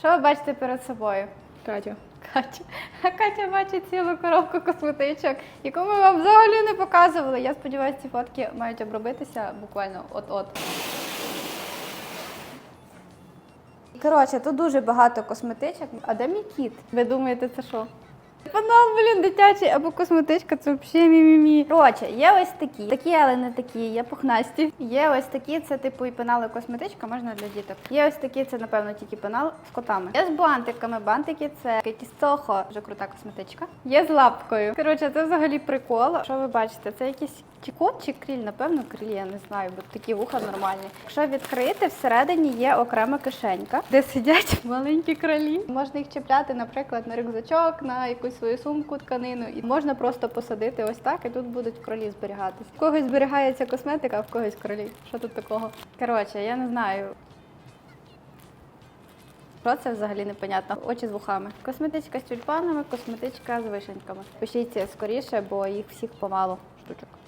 Що ви бачите перед собою? Катю. Катя. А Катя бачить цілу коробку косметичок, яку ми вам взагалі не показували. Я сподіваюся, ці фотки мають обробитися буквально от-от. Коротше, тут дуже багато косметичок. А де мій кіт? Ви думаєте, це що? Панал, блін, дитячий або косметичка, це взагалі мі-мі-мі. Коротше, є ось такі, такі, але не такі, є пухнасті. Є ось такі, це типу і пенали косметичка, можна для діток. Є ось такі, це напевно тільки пенал з котами. Є з бантиками. Бантики це Сохо, дуже крута косметичка. Є з лапкою. Коротше, це взагалі прикол. Що ви бачите? Це якийсь чи кот, чи кріль, напевно, кріль, я не знаю, бо такі вуха нормальні. Якщо відкрити, всередині є окрема кишенька, де сидять маленькі кролі. Можна їх чіпляти, наприклад, на рюкзачок, на якусь свою сумку тканину, і можна просто посадити ось так, і тут будуть кролі зберігатись. В когось зберігається косметика, а в когось кролі. Що тут такого? Коротше, я не знаю. Про це взагалі непонятно? Очі з вухами. Косметичка з тюльпанами, косметичка з вишеньками. Пишіть скоріше, бо їх всіх помало штучок.